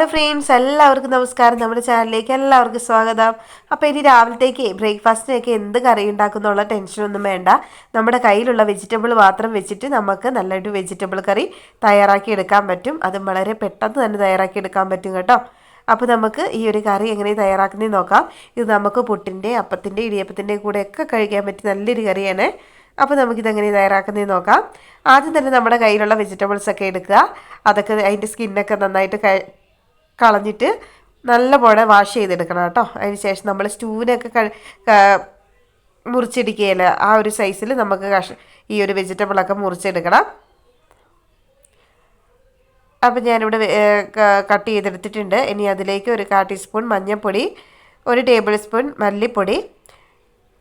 Hello friends എല്ലാവർക്കും നമസ്കാരം. നമ്മുടെ ചാനലിലേക്ക് എല്ലാവർക്കും സ്വാഗതം. അപ്പോൾ ഇനി രാവിലത്തേക്ക് ബ്രേക്ക്ഫാസ്റ്റിനൊക്കെ എന്ത് കറി ഉണ്ടാക്കുന്നുള്ള ടെൻഷനൊന്നും വേണ്ട. നമ്മുടെ കയ്യിലുള്ള വെജിറ്റബിൾ മാത്രം വെച്ചിട്ട് നമുക്ക് നല്ലൊരു വെജിറ്റബിൾ കറി തയ്യാറാക്കി എടുക്കാൻ പറ്റും. അതും വളരെ പെട്ടെന്ന് തന്നെ തയ്യാറാക്കി എടുക്കാൻ പറ്റും കേട്ടോ. അപ്പോൾ നമുക്ക് ഈ ഒരു കറി എങ്ങനെ തയ്യാറാക്കുന്നതെന്ന് നോക്കാം. ഇത് നമുക്ക് പുട്ടിന്റെ അപ്പത്തിന്റെ ഇടിയപ്പത്തിന്റെ കൂടെയൊക്കെ കഴിക്കാൻ പറ്റിയ നല്ലൊരു കറിയാണ്. അപ്പോൾ നമുക്കിതെങ്ങനെ തയ്യാറാക്കുന്നതെന്ന് നോക്കാം. ആദ്യം തന്നെ നമ്മുടെ കയ്യിലുള്ള വെജിറ്റബിൾസ് ഒക്കെ എടുക്കുക. അതൊക്കെ അതിന്റെ സ്കിന്നൊക്കെ നന്നായിട്ട് കളഞ്ഞിട്ട് നല്ലപോലെ വാഷ് ചെയ്തെടുക്കണം കേട്ടോ. അതിന് ശേഷം നമ്മൾ സ്റ്റൂവിനൊക്കെ മുറിച്ചിടിക്കുകയില്ല. ആ ഒരു സൈസിൽ നമുക്ക് കഷ ഈ ഒരു വെജിറ്റബിളൊക്കെ മുറിച്ചെടുക്കണം. അപ്പം ഞാനിവിടെ കട്ട് ചെയ്തെടുത്തിട്ടുണ്ട്. ഇനി അതിലേക്ക് ഒരു കാ ടീസ്പൂൺ മഞ്ഞൾപ്പൊടി ഒരു ടേബിൾ സ്പൂൺ മല്ലിപ്പൊടി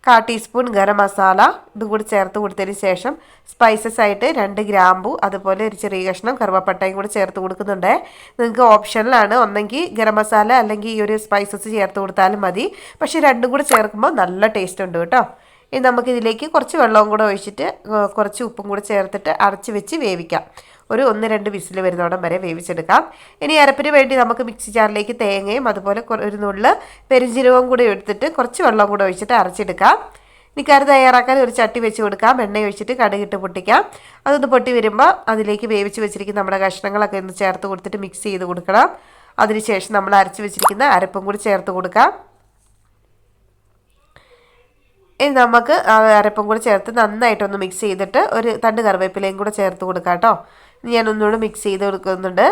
കാ ടീസ്പൂൺ ഗരം മസാല ഇതും കൂടി ചേർത്ത് കൊടുത്തതിന് ശേഷം സ്പൈസസ് ആയിട്ട് രണ്ട് ഗ്രാമ്പു അതുപോലെ ഒരു ചെറിയ കഷ്ണം കറുവപ്പട്ടയും കൂടി ചേർത്ത് കൊടുക്കുന്നുണ്ട്. നിങ്ങൾക്ക് ഓപ്ഷനിലാണ് ഒന്നെങ്കിൽ ഗരം മസാല അല്ലെങ്കിൽ ഈ ഒരു സ്പൈസസ് ചേർത്ത് കൊടുത്താലും മതി. പക്ഷേ രണ്ടും കൂടി ചേർക്കുമ്പോൾ നല്ല ടേസ്റ്റ് ഉണ്ട് കേട്ടോ. ഇനി നമുക്കിതിലേക്ക് കുറച്ച് വെള്ളവും കൂടെ ഒഴിച്ചിട്ട് കുറച്ച് ഉപ്പും കൂടെ ചേർത്തിട്ട് അടച്ച് വെച്ച് വേവിക്കാം. ഒരു ഒന്ന് രണ്ട് വിസിൽ വരുന്നോടം വരെ വേവിച്ചെടുക്കാം. ഇനി അരപ്പിന് വേണ്ടി നമുക്ക് മിക്സി ജാറിലേക്ക് തേങ്ങയും അതുപോലെ ഒരു നുള്ള് പെരിഞ്ചീരകവും കൂടി എടുത്തിട്ട് കുറച്ച് വെള്ളം കൂടെ ഒഴിച്ചിട്ട് അരച്ചെടുക്കാം. ഇനി കറി തയ്യാറാക്കാൻ ഒരു ചട്ടി വെച്ച് കൊടുക്കാം. എണ്ണ ഒഴിച്ചിട്ട് കടുകിട്ട് പൊട്ടിക്കാം. അതൊന്ന് പൊട്ടി വരുമ്പോൾ അതിലേക്ക് വേവിച്ച് വെച്ചിരിക്കുന്ന നമ്മുടെ കഷ്ണങ്ങളൊക്കെ ഒന്ന് ചേർത്ത് കൊടുത്തിട്ട് മിക്സ് ചെയ്ത് കൊടുക്കണം. അതിനുശേഷം നമ്മൾ അരച്ച് വെച്ചിരിക്കുന്ന അരപ്പും കൂടി ചേർത്ത് കൊടുക്കാം. ഇനി നമുക്ക് അരപ്പും കൂടി ചേർത്ത് നന്നായിട്ടൊന്ന് മിക്സ് ചെയ്തിട്ട് ഒരു തണ്ട് കറിവേപ്പിലയും കൂടെ ചേർത്ത് കൊടുക്കാം കേട്ടോ. ഞാൻ ഒന്നുകൂടി മിക്സ് ചെയ്ത് കൊടുക്കുന്നുണ്ട്.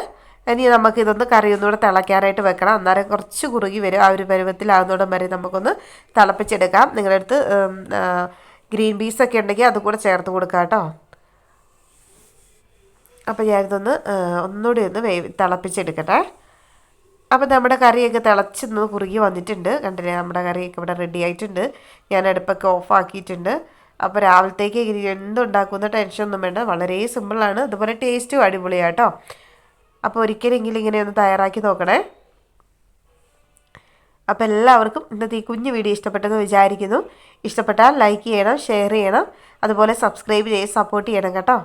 ഇനി നമുക്ക് ഇതൊന്ന് കറി ഒന്നുകൂടെ തിളയ്ക്കാനായിട്ട് വെക്കണം. അന്നേരം കുറച്ച് കുറുകി വരും. ആ ഒരു പരുവത്തിലാകുന്നോടം വരെ നമുക്കൊന്ന് തിളപ്പിച്ചെടുക്കാം. നിങ്ങളുടെ അടുത്ത് ഗ്രീൻ പീസൊക്കെ ഉണ്ടെങ്കിൽ അതും കൂടെ ചേർത്ത് കൊടുക്കാം കേട്ടോ. അപ്പോൾ ഞാനിതൊന്ന് ഒന്നുകൂടി ഒന്ന് വേവി തിളപ്പിച്ചെടുക്കട്ടെ. അപ്പോൾ നമ്മുടെ കറിയൊക്കെ തിളച്ചെന്ന് കുറുകി വന്നിട്ടുണ്ട്. കണ്ടില്ലേ? നമ്മുടെ കറിയൊക്കെ ഇവിടെ റെഡി ആയിട്ടുണ്ട്. ഞാൻ അടുപ്പൊക്കെ ഓഫാക്കിയിട്ടുണ്ട് അപ്പോൾ രാവിലത്തേക്ക് ഇനി എന്തുണ്ടാക്കുന്ന ടെൻഷനൊന്നും വേണ്ട. വളരെ സിമ്പിളാണ് അതുപോലെ ടേസ്റ്റും അടിപൊളിയാണ് കേട്ടോ അപ്പോൾ ഒരിക്കലെങ്കിലും ഇങ്ങനെ ഒന്ന് തയ്യാറാക്കി നോക്കണേ. അപ്പോൾ എല്ലാവർക്കും ഇന്നത്തെ ഈ കുഞ്ഞു വീഡിയോ ഇഷ്ടപ്പെട്ടെന്ന് വിചാരിക്കുന്നു. ഇഷ്ടപ്പെട്ടാൽ ലൈക്ക് ചെയ്യണം ഷെയർ ചെയ്യണം. അതുപോലെ സബ്സ്ക്രൈബ് ചെയ്ത് സപ്പോർട്ട് ചെയ്യണം കേട്ടോ.